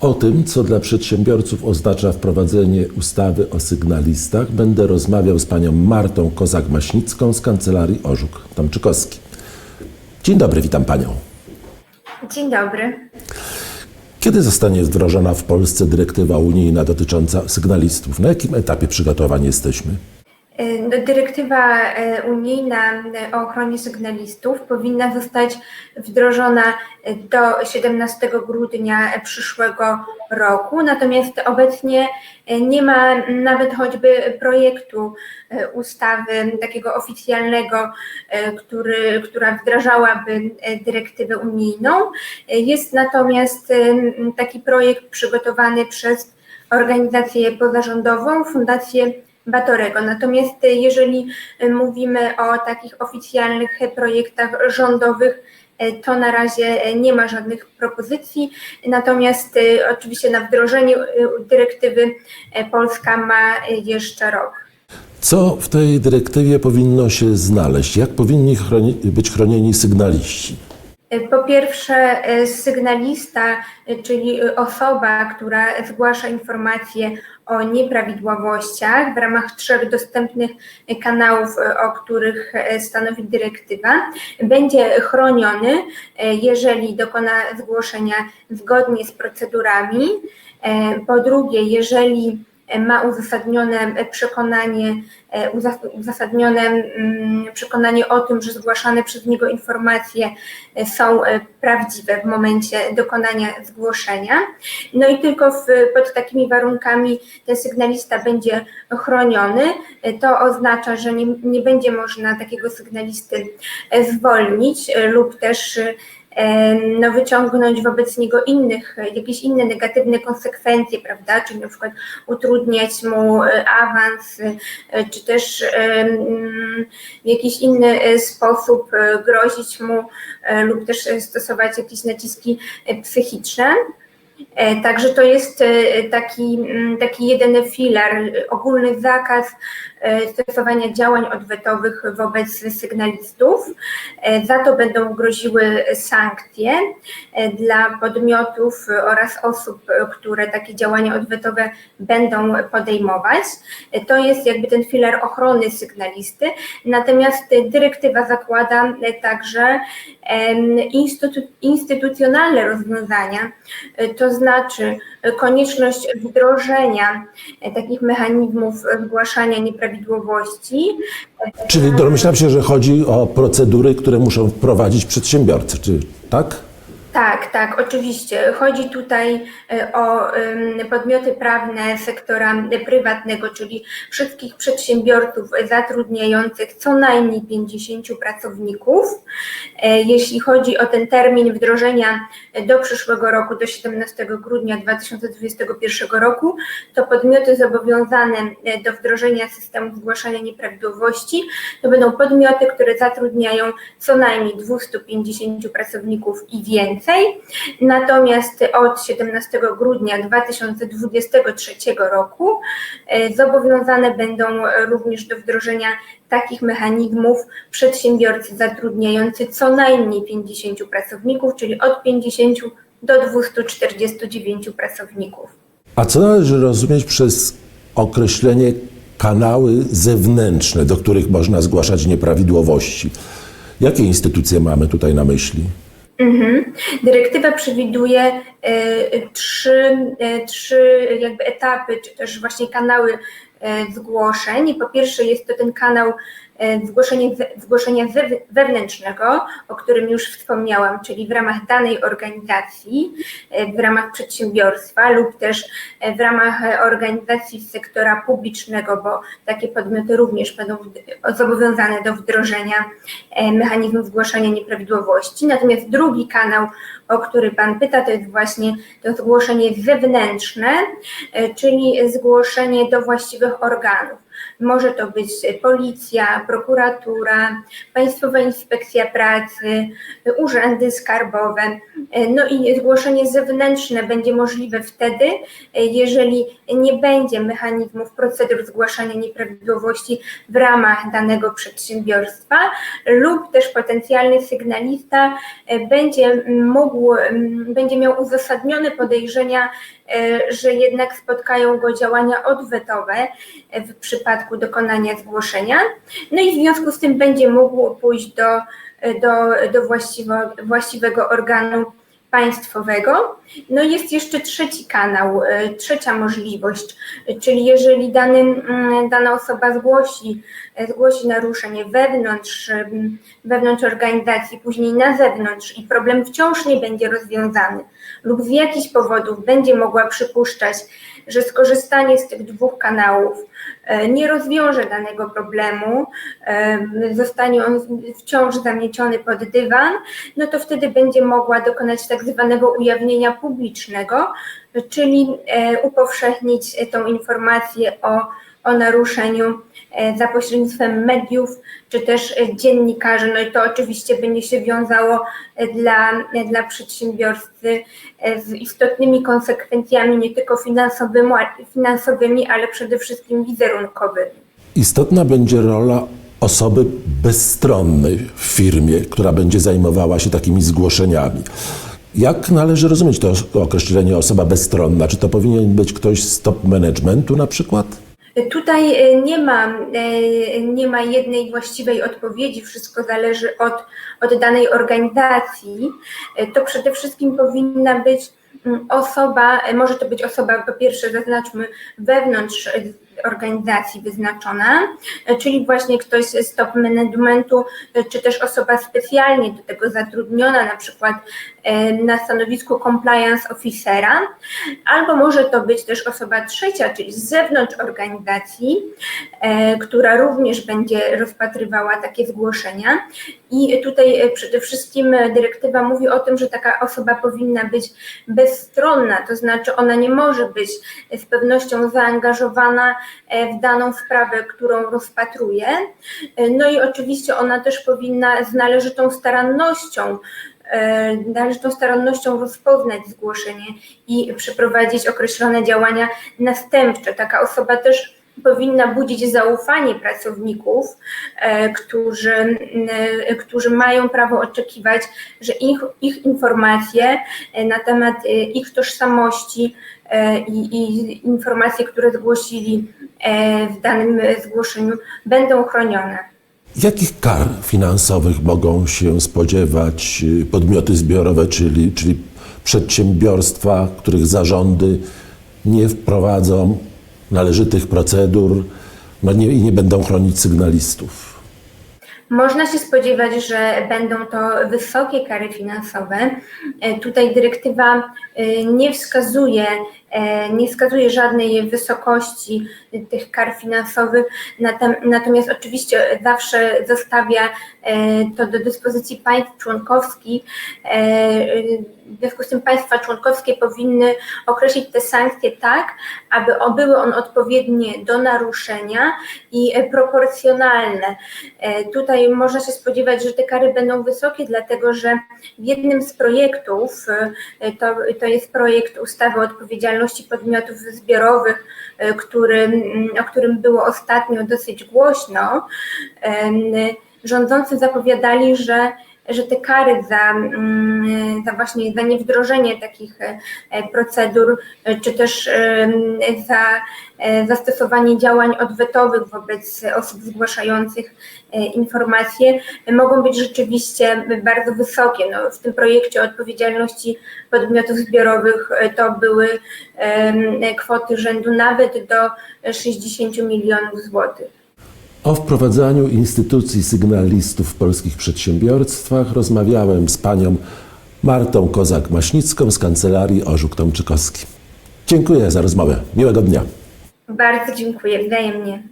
O tym, co dla przedsiębiorców oznacza wprowadzenie ustawy o sygnalistach, będę rozmawiał z panią Martą Kozak-Maśnicką z kancelarii Orzuk Tomczykowski. Dzień dobry, witam panią. Dzień dobry. Kiedy zostanie wdrożona w Polsce dyrektywa unijna dotycząca sygnalistów? Na jakim etapie przygotowań jesteśmy? Y, Dyrektywa y, unijna y, o ochronie sygnalistów powinna zostać wdrożona do 17 grudnia przyszłego roku, natomiast obecnie nie ma nawet choćby projektu ustawy takiego oficjalnego, który, która wdrażałaby dyrektywę unijną. Jest natomiast taki projekt przygotowany przez organizację pozarządową, Fundację Batorego. Natomiast y, jeżeli y, mówimy o takich oficjalnych y, projektach rządowych, to na razie nie ma żadnych propozycji. Natomiast oczywiście na wdrożenie dyrektywy Polska ma jeszcze rok. Co w tej dyrektywie powinno się znaleźć? Jak powinni chroni- być chronieni sygnaliści? Po pierwsze, sygnalista, czyli osoba, która zgłasza informacje o nieprawidłowościach w ramach trzech dostępnych kanałów, y, o których y, stanowi dyrektywa, będzie chroniony, y, jeżeli dokona zgłoszenia zgodnie z procedurami. Po drugie, jeżeli ma uzasadnione przekonanie, e, uza- uzasadnione mm, przekonanie o tym, że zgłaszane przez niego informacje e, są e, prawdziwe w momencie dokonania zgłoszenia. No i tylko w, pod takimi warunkami ten sygnalista będzie chroniony. E, To oznacza, że nie, nie będzie można takiego sygnalisty e, zwolnić e, lub też e, no, wyciągnąć wobec niego innych, jakieś inne negatywne konsekwencje, prawda, czyli na przykład utrudniać mu e, awans, e, czy też w jakiś inny e, sposób grozić mu lub też stosować jakieś naciski psychiczne. E, Także to jest e, taki, mm, taki jeden filar, e, ogólny zakaz stosowania działań odwetowych wobec sygnalistów. Za to będą groziły sankcje dla podmiotów oraz osób, które takie działania odwetowe będą podejmować. To jest jakby ten filar ochrony sygnalisty. Natomiast dyrektywa zakłada także instytucjonalne rozwiązania, e, to znaczy e, konieczność wdrożenia e, takich mechanizmów zgłaszania nieprawidłowości. Czyli domyślam się, że chodzi o procedury, które muszą wprowadzić przedsiębiorcy, czy tak? Tak, tak, oczywiście. Chodzi tutaj e, o podmioty prawne sektora e, prywatnego, czyli wszystkich przedsiębiorców zatrudniających co najmniej 50 pracowników. E, Jeśli chodzi o ten termin wdrożenia do przyszłego roku, do 17 grudnia 2021 roku, to podmioty zobowiązane do wdrożenia systemu zgłaszania nieprawidłowości to będą podmioty, które zatrudniają co najmniej 250 pracowników i więcej. Natomiast od 17 grudnia 2023 roku e, zobowiązane będą również do wdrożenia takich mechanizmów przedsiębiorcy zatrudniający co najmniej 50 pracowników, czyli od 50 do 249 pracowników. A co należy rozumieć przez określenie kanały zewnętrzne, do których można zgłaszać nieprawidłowości? Jakie instytucje mamy tutaj na myśli? Mhm. Dyrektywa przewiduje e, trzy, e, trzy jakby etapy, czy też właśnie kanały zgłoszeń. Po pierwsze jest to ten kanał e, zgłoszenie, ze- zgłoszenia wewnętrznego, o którym już wspomniałam, czyli w ramach danej organizacji, e, w ramach przedsiębiorstwa lub też e, w ramach e, organizacji sektora publicznego, bo takie podmioty również będą zobowiązane do wdrożenia e, mechanizmu zgłaszania nieprawidłowości. Natomiast drugi kanał, o który Pan pyta, to jest właśnie to zgłoszenie zewnętrzne, e, czyli zgłoszenie do właściwych órgano. Może to być policja, prokuratura, Państwowa Inspekcja Pracy, urzędy skarbowe. No i zgłoszenie zewnętrzne będzie możliwe wtedy, jeżeli nie będzie mechanizmów procedur zgłaszania nieprawidłowości w ramach danego przedsiębiorstwa lub też potencjalny sygnalista będzie mógł, będzie miał uzasadnione podejrzenia, e, że jednak spotkają go działania odwetowe w przypadku dokonania zgłoszenia. No i w związku z tym będzie mógł pójść do, do, do właściwego organu państwowego. No jest jeszcze trzeci kanał, e, trzecia możliwość, czyli jeżeli dany, dana osoba zgłosi, e, zgłosi naruszenie wewnątrz, wewnątrz organizacji, później na zewnątrz i problem wciąż nie będzie rozwiązany lub z jakichś powodów będzie mogła przypuszczać, że skorzystanie z tych dwóch kanałów e, nie rozwiąże danego problemu, zostanie on wciąż zamieciony pod dywan, no to wtedy będzie mogła dokonać tak zwanego ujawnienia publicznego, czyli e, upowszechnić e, tą informację o, o naruszeniu e, za pośrednictwem mediów czy też dziennikarzy. No i to oczywiście będzie się wiązało dla, dla przedsiębiorcy z istotnymi konsekwencjami nie tylko finansowymi, ale przede wszystkim wizerunkowymi. Istotna będzie rola osoby bezstronnej w firmie, która będzie zajmowała się takimi zgłoszeniami. Jak należy rozumieć to określenie osoba bezstronna? Czy to powinien być ktoś z top managementu na przykład? Tutaj e, nie ma, e, nie ma jednej właściwej odpowiedzi, wszystko zależy od, od danej organizacji. E, To przede wszystkim powinna być mm, osoba, może to być osoba, po pierwsze zaznaczmy, wewnątrz organizacji wyznaczona, czyli właśnie ktoś z top managementu, czy też osoba specjalnie do tego zatrudniona, na przykład na stanowisku compliance officera, albo może to być też osoba trzecia, czyli z zewnątrz organizacji, e, która również będzie rozpatrywała takie zgłoszenia. I tutaj e, przede wszystkim e, dyrektywa mówi o tym, że taka osoba powinna być bezstronna, to znaczy ona nie może być z pewnością zaangażowana e, w daną sprawę, którą rozpatruje. E, No i oczywiście ona też powinna z należytą starannością e, należytą starannością rozpoznać zgłoszenie i przeprowadzić określone działania następcze. Taka osoba też powinna budzić zaufanie pracowników, e, którzy, e, którzy mają prawo oczekiwać, że ich, ich informacje na temat ich tożsamości i, i informacje, które zgłosili w danym zgłoszeniu, będą chronione. Jakich kar finansowych mogą się spodziewać y, podmioty zbiorowe, czyli, czyli przedsiębiorstwa, których zarządy nie wprowadzą należytych procedur no nie, i nie będą chronić sygnalistów? Można się spodziewać, że będą to wysokie kary finansowe. E, Tutaj dyrektywa e, nie wskazuje, e, nie wskazuje żadnej wysokości tych kar finansowych, natom- natomiast oczywiście zawsze zostawia to do dyspozycji państw członkowskich. E, W związku z tym państwa członkowskie powinny określić te sankcje tak, aby były one odpowiednie do naruszenia i e, proporcjonalne. E, Tutaj można się spodziewać, że te kary będą wysokie, dlatego że w jednym z projektów, e, to, to jest projekt ustawy o odpowiedzialności podmiotów zbiorowych, e, który, mm, o którym było ostatnio dosyć głośno, rządzący zapowiadali, że że te kary za, mm, za właśnie za niewdrożenie takich e, procedur, e, czy też za e, zastosowanie działań odwetowych wobec osób zgłaszających informacje mogą być rzeczywiście bardzo wysokie. No, w tym projekcie odpowiedzialności podmiotów zbiorowych to były kwoty rzędu nawet do 60 milionów złotych. O wprowadzaniu instytucji sygnalistów w polskich przedsiębiorstwach rozmawiałem z panią Martą Kozak-Maśnicką z kancelarii Orzuk Tomczykowski. Dziękuję za rozmowę. Miłego dnia. Bardzo dziękuję, wzajemnie.